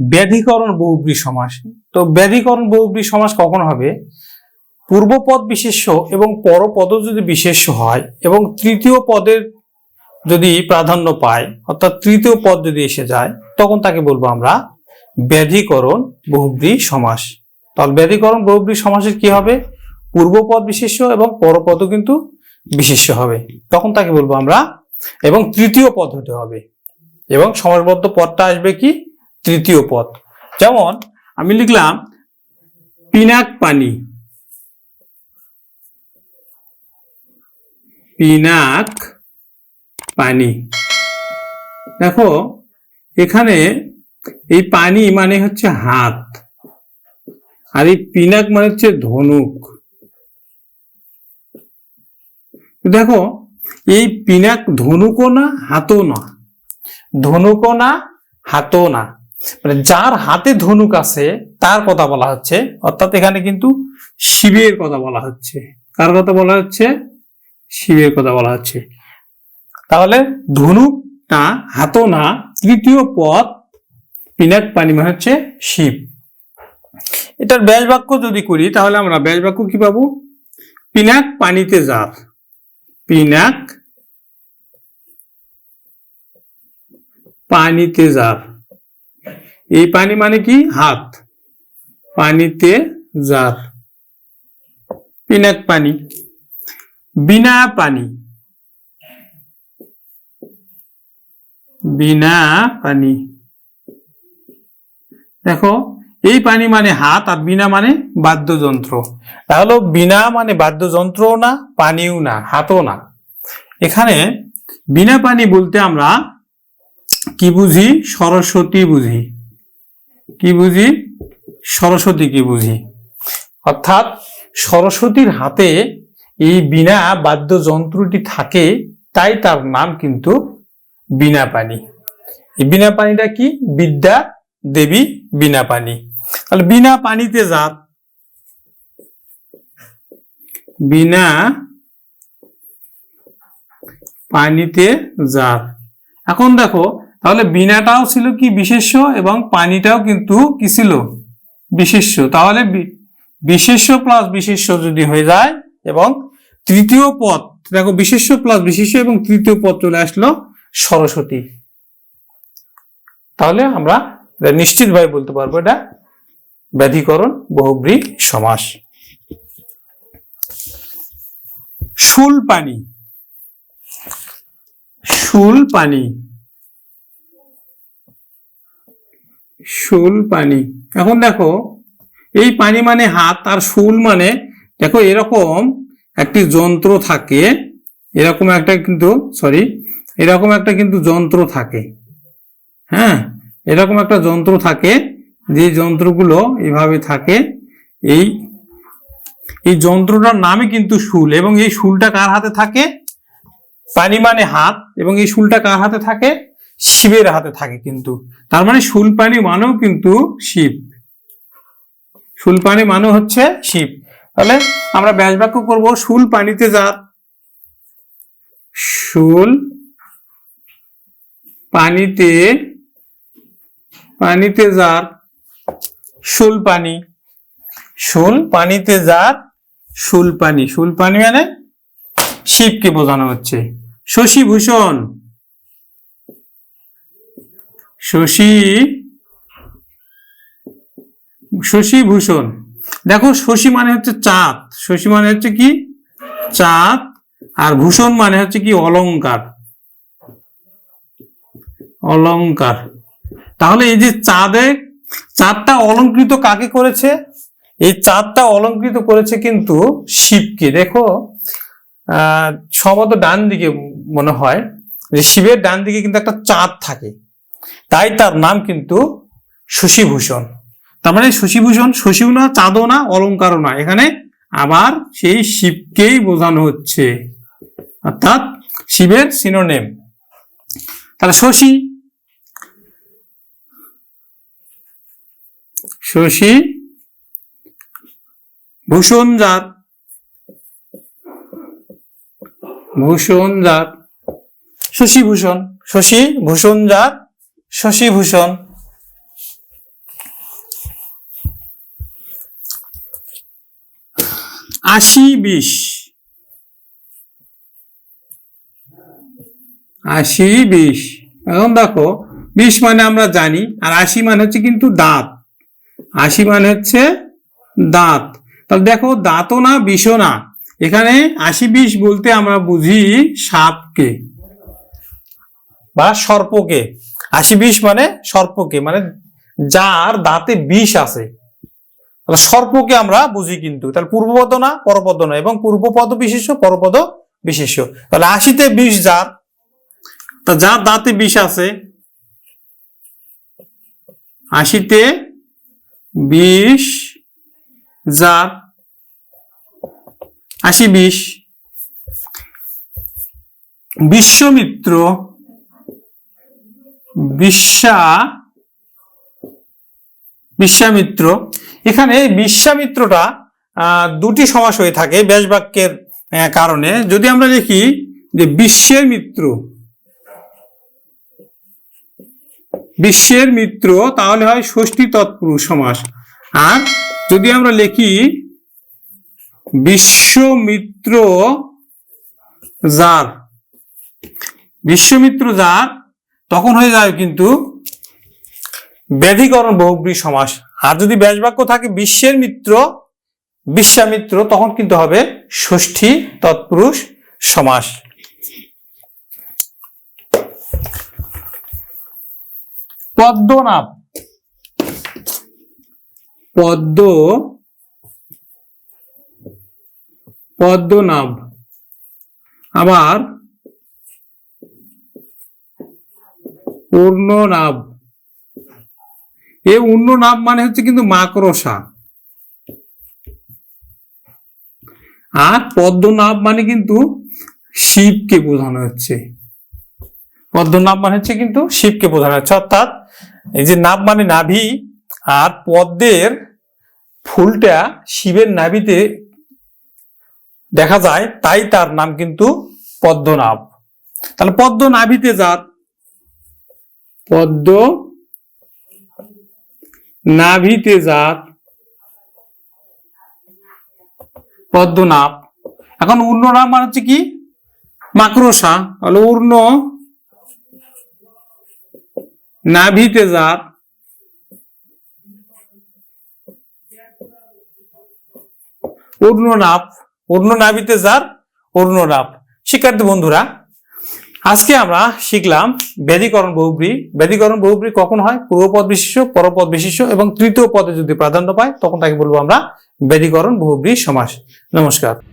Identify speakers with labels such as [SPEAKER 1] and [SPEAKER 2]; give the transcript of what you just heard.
[SPEAKER 1] ব্যাধিকরণ বহুব্রী সমাস। তো ব্যাধিকরণ বহুব্রী সমাস কখন হবে? পূর্বপদ বিশেষ্য এবং পরপদ যদি বিশেষ্য হয় এবং তৃতীয় পদের যদি প্রাধান্য পায়, অর্থাৎ তৃতীয় পদ যদি এসে যায়, তখন তাকে বলব আমরা ব্যাধিকরণ বহুব্রী সমাস। তাহলে ব্যাধিকরণ বহুব্রী সমাসের কি হবে? পূর্বপদ বিশেষ্য এবং পরপদও কিন্তু বিশেষ্য হবে। তখন তাকে বলব আমরা এবং তৃতীয় পদ হতে হবে। এবং সমাসবদ্ধ পদটা আসবে কি? তৃতীয় পদ। যেমন আমি লিখলাম, পিনাক পানি। পিনাক পানি। দেখো, এখানে এই পানি মানে হচ্ছে হাত, আর এই পিনাক মানে হচ্ছে ধনুক। দেখো, এই পিনাক ধনুকও না, হাতও না। ধনুকও না, হাতও না। মানে যার হাতে ধনুক আছে, তার কথা বলা হচ্ছে। অর্থাৎ এখানে কিন্তু শিবের কথা বলা হচ্ছে। কার কথা বলা হচ্ছে? শিবের কথা বলা হচ্ছে। তাহলে ধনুক না হাতও না, তৃতীয় পদ পিনাক পানি মানে হচ্ছে শিব। এটার ব্যাস বাক্য যদি করি, তাহলে আমরা ব্যাস বাক্য কি পাবো? পিনাক পানিতে যার। পিনাক পানিতে যার। এই পানি মানে কি? হাত। পানিতে যার পিনাক পানি। বিনা পানি। বিনা পানি। দেখো এই পানি মানে হাত আর বিনা মানে বাদ্যযন্ত্র। তাহলে বিনা মানে বাদ্যযন্ত্রও না পানিও না হাতও না। এখানে বিনা পানি বলতে আমরা কি বুঝি? সরস্বতী বুঝি। কি বুঝি? সরস্বতী কি বুঝি? অর্থাৎ সরস্বতীর হাতে এই বিনা বাদ্যযন্ত্রটি থাকে, তাই তার নাম কিন্তু বিনা পানি এই বিনা পানিটা কি? বিদ্যা দেবী বিনা পানি তাহলে বিনা পানিতে যার? বিনা পানিতে যার। এখন দেখো তাহলে বিনাটাও ছিল কি বিশেষ্য এবং পানিটাও কিন্তু কি ছিল? বিশেষ্য। তাহলে বিশেষ্য প্লাস বিশেষ্য যদি হয়ে যায় এবং তৃতীয় পদ, দেখো বিশেষ্য প্লাস বিশেষ্য এবং তৃতীয় পদ চলে আসলো সরস্বতী। তাহলে আমরা এটা নিশ্চিতভাবে বলতে পারব এটা ব্যাধিকরণ বহুব্রী সমাস। শুল পানি। শুল পানি। শুল পানি। এখন দেখো, এই পানি মানে হাত আর শুল মানে দেখো এরকম একটি যন্ত্র থাকে, এরকম একটা কিন্তু সরি এরকম একটা কিন্তু যন্ত্র থাকে। হ্যাঁ এরকম একটা যন্ত্র থাকে, যে যন্ত্রগুলো এভাবে থাকে, এই এই যন্ত্রটার নামই কিন্তু শুল। এবং এই শুলটা কার হাতে থাকে? পানি মানে হাত। এবং এই শুলটা কার হাতে থাকে? শিবের হাতে থাকে কিন্তু। তার মানে শুল পানি মানেও কিন্তু শিব। শুল পানি মানে হচ্ছে শিব। তাহলে আমরা ব্যাস বাক্য করব শুল পানিতে যার শুল পানিতে পানিতে যার শুল পানি শুল পানিতে যার শুল পানি শুল পানি মানে শিবকে বোঝানো হচ্ছে। শশী ভূষণ শশী শশী ভূষণ দেখো, শশী মানে হচ্ছে চাঁদ। শশী মানে হচ্ছে কি? চাঁদ। আর ভূষণ মানে হচ্ছে কি? অলংকার অলংকার তাহলে এই যে চাঁদে, চাঁদটা অলঙ্কৃত কাকে করেছে? এই চাঁদটা অলঙ্কৃত করেছে কিন্তু শিবকে। দেখো, আহ, সম্ভবত ডান দিকে মনে হয় যে শিবের ডান দিকে কিন্তু একটা চাঁদ থাকে। তাই তার নাম কিন্তু শশীভূষণ। তার মানে শশীভূষণ, শশীও না, চাঁদও না, অলঙ্কারও না। এখানে আবার সেই শিবকেই বোঝানো হচ্ছে। অর্থাৎ শিবের সিনোনেম তাহলে শশী শশী ভূষণ জাত ভূষণ জাত শশীভূষণ, শশী ভূষণ জাত শশীভূষণ। আশি বিশ আশি বিশ এখন দেখো, বিশ মানে আমরা জানি, আর আশি মানে হচ্ছে কিন্তু দাঁত। আশি মানে হচ্ছে দাঁত। তাহলে দেখো, দাঁতও না, বিষও না। এখানে আশি বিষ বলতে আমরা বুঝি সাপকে বা সর্পকে। আশি বিষ মানে সর্পকে মানে যার দাঁতে বিষ আছে। সর্পকে আমরা বুঝি কিন্তু। তাহলে পূর্বপদ না, পরপদ না, এবং পূর্বপদ বিশেষ পরপদ বিশেষ তাহলে আশিতে বিষ যার, তা যার দাঁতে বিষ আছে, আশিতে বিষ যার, আশি বিষ। বিশ্বমিত্র বিশ্বা বিশ্বামিত্র। এখানে বিশ্বামিত্রটা দুটি সমাস হয়ে থাকে ব্যাস বাক্যের আহ, কারণে। যদি আমরা লিখি যে বিশ্বের মিত্র বিশ্বের মিত্র তাহলে হয় ষষ্ঠী তৎপুরুষ সমাস। আর যদি আমরা লিখি বিশ্বমিত্র যার বিশ্বমিত্র যার তখন হয়ে যাবে কিন্তু ব্যাধিকরণ বহুব্রী সমাস। আর যদি ব্যাস বাক্য থাকে বিশ্বের মিত্র, বিশ্বামিত্র, তখন কিন্তু হবে ষষ্ঠী তৎপুরুষ সমাস। পদ্মনাভ। পদ্ম, পদ্মনাভ। আবার পূর্ণনাভ এই উন্ননাভ মানে হচ্ছে কিন্তু মাকড়সা। আর পদ্মনাভ মানে কিন্তু শিবকে বোঝানো হচ্ছে। পদ্মনাভ মানে হচ্ছে কিন্তু শিবকে বোঝানো হচ্ছে। অর্থাৎ এই যে নাভ মানে নাভি, আর পদ্মের ফুলটা শিবের নাভিতে দেখা যায়, তাই তার নাম কিন্তু পদ্মনাভ তাহলে পদ্ম নাভিতে পদ্ম নাভিতে যার পদ্মনাভ। এখন উর্ণ নাম মানে হচ্ছে কি? মাকড়সা। তাহলে উর্ণ নাভিতে যার উর্ণনাভ। উর্ণ নাভিতে যার উর্ণনাভ। শিক্ষার্থী বন্ধুরা আজকে আমরা শিখলাম ব্যাধিকরণ বহুব্রী। ব্যাধিকরণ বহুব্রী কখন হয়? পূর্বপদ বিশিষ্ট, পরপদ বিশিষ্ট এবং তৃতীয় পদে যদি প্রাধান্য পায়, তখন তাকে বলব আমরা ব্যাধিকরণ বহুব্রী সমাস। নমস্কার।